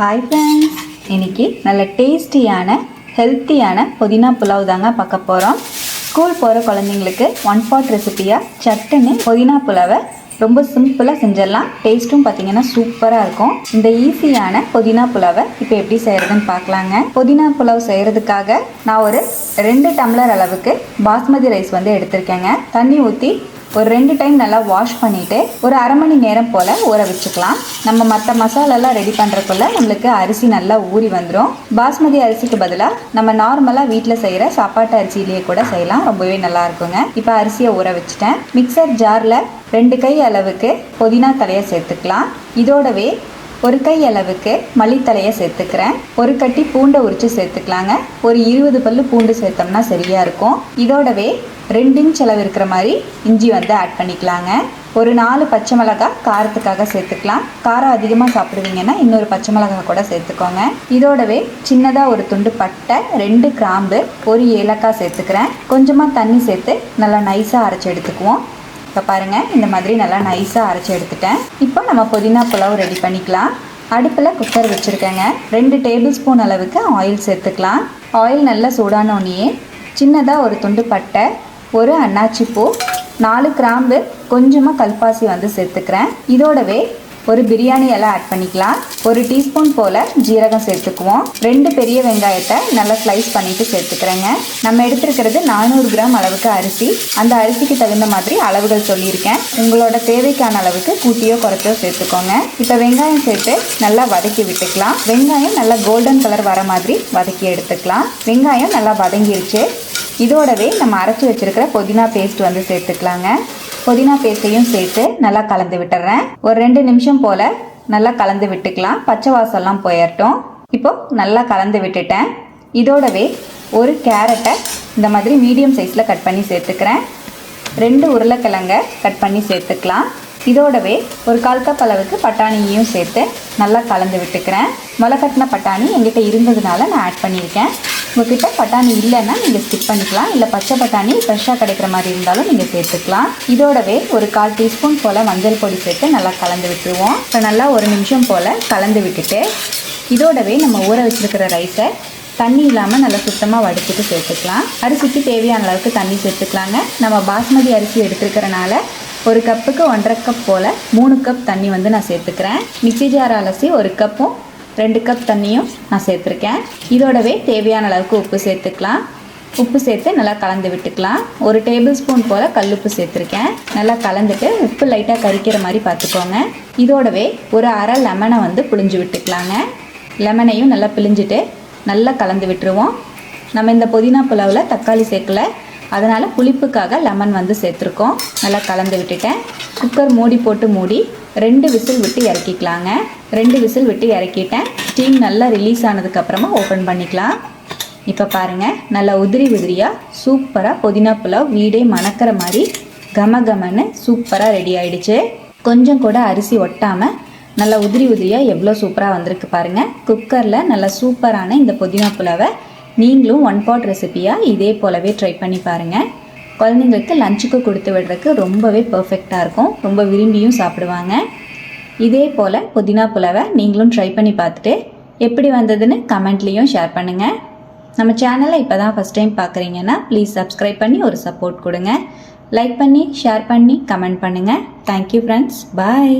Hi friends இன்னைக்கு நல்ல டேஸ்டியான ஹெல்த்தியான புதினா புலாவ் தாங்க பார்க்க போகிறோம் ஸ்கூல் போகிற குழந்தைங்களுக்கு ஒன் பாட் ரெசிபியாக சட்டுன்னு புதினா புலாவை ரொம்ப சிம்பிளாக செஞ்சிடலாம். டேஸ்ட்டும் பார்த்தீங்கன்னா சூப்பராக இருக்கும். இந்த ஈஸியான புதினா புலாவை இப்போ எப்படி செய்கிறதுன்னு பார்க்கலாங்க புதினா புலாவ் செய்கிறதுக்காக நான் ஒரு ரெண்டு டம்ளர் அளவுக்கு பாஸ்மதி ரைஸ் வந்து எடுத்திருக்கேங்க. தண்ணி ஊற்றி ஒரு ரெண்டு டைம் நல்லா வாஷ் பண்ணிவிட்டு ஒரு அரை மணி நேரம் போல் ஊற வச்சுக்கலாம். நம்ம மற்ற மசாலாலாம் ரெடி பண்ணுறக்குள்ள நம்மளுக்கு அரிசி நல்லா ஊறி வந்துடும் பாஸ்மதி அரிசிக்கு பதிலாக நம்ம நார்மலாக வீட்டில் செய்கிற சாப்பாட்டு அரிசியிலேயே கூட செய்யலாம். ரொம்பவே நல்லா இருக்குங்க. இப்போ அரிசியை ஊற வச்சுட்டேன். மிக்சர் ஜாரில் ரெண்டு கை அளவுக்கு புதினா தலையை சேர்த்துக்கலாம். இதோடவே ஒரு கை அளவுக்கு மல்லித்தலையை சேர்த்துக்கிறேன். ஒரு கட்டி பூண்டை உரித்து சேர்த்துக்கலாங்க. ஒரு இருபது பல்லு பூண்டு சேர்த்தோம்னா சரியாக இருக்கும். இதோடவே ரெண்டு இன்ச் அளவு இருக்கிற மாதிரி இஞ்சி வந்து ஆட் பண்ணிக்கலாங்க. ஒரு நாலு பச்சை மிளகாய் காரத்துக்காக சேர்த்துக்கலாம். காரம் அதிகமாக சாப்பிடுவீங்கன்னா இன்னொரு பச்சை மிளகாய் கூட சேர்த்துக்கோங்க. இதோடவே சின்னதாக ஒரு துண்டு பட்டை ரெண்டு கிராம்பு ஒரு ஏலக்காய் சேர்த்துக்கிறேன். கொஞ்சமாக தண்ணி சேர்த்து நல்லா நைஸாக அரைச்சி எடுத்துக்குவோம். இப்போ பாருங்கள் இந்த மாதிரி நல்லா நைஸாக அரைச்சி எடுத்துட்டேன். இப்போ நம்ம புதினா புலாவ் ரெடி பண்ணிக்கலாம். அடுப்பில் குக்கர் வச்சுருக்கேங்க. ரெண்டு டேபிள் ஸ்பூன் அளவுக்கு ஆயில் சேர்த்துக்கலாம். ஆயில் நல்லா சூடான சின்னதாக ஒரு துண்டு பட்டை ஒரு அன்னாச்சி பூ நாலு கிராம்பு கொஞ்சமாக கல்பாசி வந்து சேர்த்துக்கிறேன். இதோடவே ஒரு பிரியாணி எல்லாம் ஆட் பண்ணிக்கலாம். ஒரு டீஸ்பூன் போல் ஜீரகம் சேர்த்துக்குவோம். ரெண்டு பெரிய வெங்காயத்தை நல்லா ஸ்லைஸ் பண்ணிட்டு சேர்த்துக்கிறேங்க. நம்ம எடுத்துருக்கிறது நானூறு கிராம் அளவுக்கு அரிசி. அந்த அரிசிக்கு தகுந்த மாதிரி அளவுகள் சொல்லியிருக்கேன். உங்களோட தேவைக்கான அளவுக்கு கூட்டியோ குறைச்சோ சேர்த்துக்கோங்க. இப்போ வெங்காயம் சேர்த்து நல்லா வதக்கி விட்டுக்கலாம். வெங்காயம் நல்லா கோல்டன் கலர் வர மாதிரி வதக்கி எடுத்துக்கலாம். வெங்காயம் நல்லா வதங்கிருச்சு. இதோடவே நம்ம அரைச்சி வச்சிருக்கிற புதினா பேஸ்ட் வந்து சேர்த்துக்கலாங்க. புதினா பேஸ்ட்டையும் சேர்த்து நல்லா கலந்து விட்டுறேன். ஒரு ரெண்டு நிமிஷம் போல் நல்லா கலந்து விட்டுக்கலாம். பச்சை வாசம்லாம் போயிடட்டும் இப்போ நல்லா கலந்து விட்டுட்டேன். இதோடவே ஒரு கேரட்டை இந்த மாதிரி மீடியம் சைஸில் கட் பண்ணி சேர்த்துக்கிறேன். ரெண்டு உருளைக்கிழங்க கட் பண்ணி சேர்த்துக்கலாம். இதோடவே ஒரு கால் கப் அளவுக்கு பட்டாணியையும் சேர்த்து நல்லா கலந்து விட்டுக்கிறேன். முளைக்கட்டின பட்டாணி எங்கிட்ட இருந்ததுனால நான் ஆட் பண்ணியிருக்கேன். உங்ககிட்ட பட்டாணி இல்லைன்னா நீங்கள் ஸ்கிப் பண்ணிக்கலாம். இல்லை பச்சை பட்டாணி ஃப்ரெஷ்ஷாக கிடைக்கிற மாதிரி இருந்தாலும் நீங்கள் சேர்த்துக்கலாம். இதோடவே ஒரு கால் டீஸ்பூன் போல் மஞ்சள் பொடி சேர்த்து நல்லா கலந்து விட்டுருவோம். இப்போ நல்லா ஒரு நிமிஷம் போல் கலந்து விட்டுட்டு இதோடவே நம்ம ஊற வச்சுருக்கிற ரைஸை தண்ணி இல்லாமல் நல்லா சுத்தமாக வடிச்சிட்டு சேர்த்துக்கலாம். அரிசிக்கு தேவையான அளவுக்கு தண்ணி சேர்த்துக்கலாங்க. நம்ம பாஸ்மதி அரிசி எடுத்துருக்கிறனால ஒரு கப்புக்கு ஒன்றரை கப் போல் மூணு கப் தண்ணி வந்து நான் சேர்த்துக்கிறேன். மிக்சி ஜார் அலசி ஒரு கப்பும் ரெண்டு கப் தண்ணியும் நான் சேர்த்துருக்கேன். இதோடவே தேவையான அளவுக்கு உப்பு சேர்த்துக்கலாம். உப்பு சேர்த்து நல்லா கலந்து விட்டுக்கலாம். ஒரு டேபிள் ஸ்பூன் போல் கல்லுப்பு சேர்த்துருக்கேன். நல்லா கலந்துட்டு உப்பு லைட்டாக கறிக்கிற மாதிரி பார்த்துக்கோங்க. இதோடவே ஒரு அரை லெமனை வந்து புளிஞ்சு விட்டுக்கலாங்க. லெமனையும் நல்லா பிழிஞ்சிட்டு நல்லா கலந்து விட்டுருவோம். நம்ம இந்த புதினா புலாவில் தக்காளி சேர்க்கல. அதனால் புளிப்புக்காக லெமன் வந்து சேர்த்துருக்கோம். நல்லா கலந்து விட்டுட்டேன். குக்கர் மூடி போட்டு மூடி ரெண்டு விசில் விட்டு இறக்கிக்கலாங்க. ரெண்டு விசில் விட்டு இறக்கிட்டேன். ஸ்டீம் நல்லா ரிலீஸ் ஆனதுக்கப்புறமா ஓப்பன் பண்ணிக்கலாம். இப்போ பாருங்கள் நல்லா உதிரி உதிரியாக சூப்பராக புதினா புலாவ் வீடே மணக்கிற மாதிரி கம கமன்னு சூப்பராக ரெடி ஆயிடுச்சு. கொஞ்சம் கூட அரிசி ஒட்டாமல் நல்லா உதிரி உதிரியாக எவ்வளோ சூப்பராக வந்திருக்கு பாருங்கள் குக்கரில் நல்லா சூப்பரான இந்த புதினா புலாவை நீங்களும் ஒன் பாட் ரெசிபியாக இதே போலவே ட்ரை பண்ணி பாருங்கள் குழந்தைங்களுக்கு லஞ்சுக்கு கொடுத்து விடுறதுக்கு ரொம்பவே பர்ஃபெக்டாக இருக்கும். ரொம்ப விரும்பியும் சாப்பிடுவாங்க. இதே போல் புதினா புலவை நீங்களும் ட்ரை பண்ணி பார்த்துட்டு எப்படி வந்ததுன்னு கமெண்ட்லேயும் ஷேர் பண்ணுங்கள் நம்ம சேனலை இப்போ தான் ஃபஸ்ட் டைம் பார்க்குறீங்கன்னா ப்ளீஸ் சப்ஸ்கிரைப் பண்ணி ஒரு சப்போர்ட் கொடுங்க. லைக் பண்ணி ஷேர் பண்ணி கமெண்ட் பண்ணுங்கள் தேங்க்யூ ஃப்ரெண்ட்ஸ் பாய்